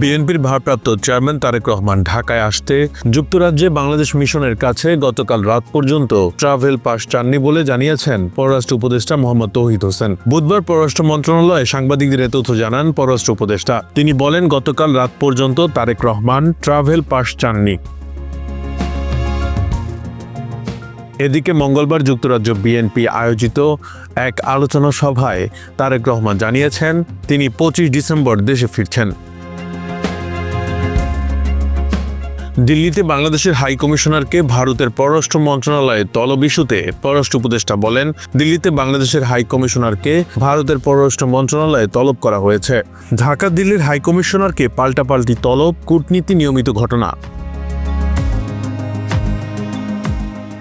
বিএনপির ভারপ্রাপ্ত চেয়ারম্যান তারেক রহমান ঢাকায় আসতে যুক্তরাজ্যে বাংলাদেশ মিশনের কাছে গতকাল রাত পর্যন্ত ট্রাভেল পাস চাননি বলে জানিয়েছেন পররাষ্ট্র উপদেষ্টা মোহাম্মদ তৌহিদ হোসেন। বুধবার পররাষ্ট্র মন্ত্রণালয়ে সাংবাদিকদের এ তথ্য জানান পররাষ্ট্র উপদেষ্টা। তিনি বলেন, গতকাল রাত পর্যন্ত তারেক রহমান ট্রাভেল পাস চাননি। এদিকে মঙ্গলবার যুক্তরাজ্য বিএনপি আয়োজিত এক আলোচনা সভায় তারেক রহমান জানিয়েছেন, তিনি পঁচিশ ডিসেম্বর দেশে ফিরছেন। দিল্লিতে বাংলাদেশের হাই কমিশনারকে ভারতের পররাষ্ট্র মন্ত্রণালয়ে তলব ইস্যুতে পররাষ্ট্র উপদেষ্টা বলেন, দিল্লিতে বাংলাদেশের হাই কমিশনারকে ভারতের পররাষ্ট্র মন্ত্রণালয়ে তলব করা হয়েছে। ঢাকা দিল্লির হাই কমিশনারকে পাল্টাপাল্টি তলব, কূটনীতি নিয়মিত ঘটনা।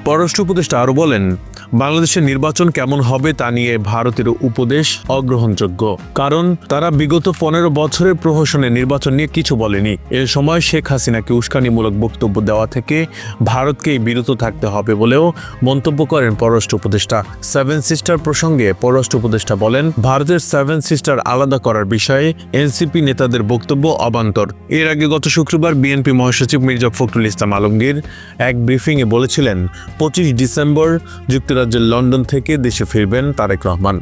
পররাষ্ট্র উপদেষ্টা আরও বলেন বাংলাদেশের নির্বাচন কেমন হবে তা নিয়ে ভারতের উপদেশ অগ্রহণযোগ্য। কারণ তারা বিগত পনেরো বছরের প্রহসনে নির্বাচন নিয়ে কিছু বলেনি। এ সময় শেখ হাসিনাকে উস্কানিমূলক বক্তব্য দেওয়া থেকে ভারতকেই বিরত থাকতে হবে বলেও মন্তব্য করেন পররাষ্ট্র উপদেষ্টা। সেভেন সিস্টার প্রসঙ্গে পররাষ্ট্র উপদেষ্টা বলেন, ভারতের সেভেন সিস্টার আলাদা করার বিষয়ে এনসিপি নেতাদের বক্তব্য অবান্তর। এর আগে গত শুক্রবার বিএনপি মহাসচিব মির্জা ফখরুল ইসলাম আলমগীর এক ব্রিফিংয়ে বলেছিলেন, পঁচিশ ডিসেম্বর যুক্তরাজ্যের লন্ডন থেকে দেশে ফিরবেন তারেক রহমান।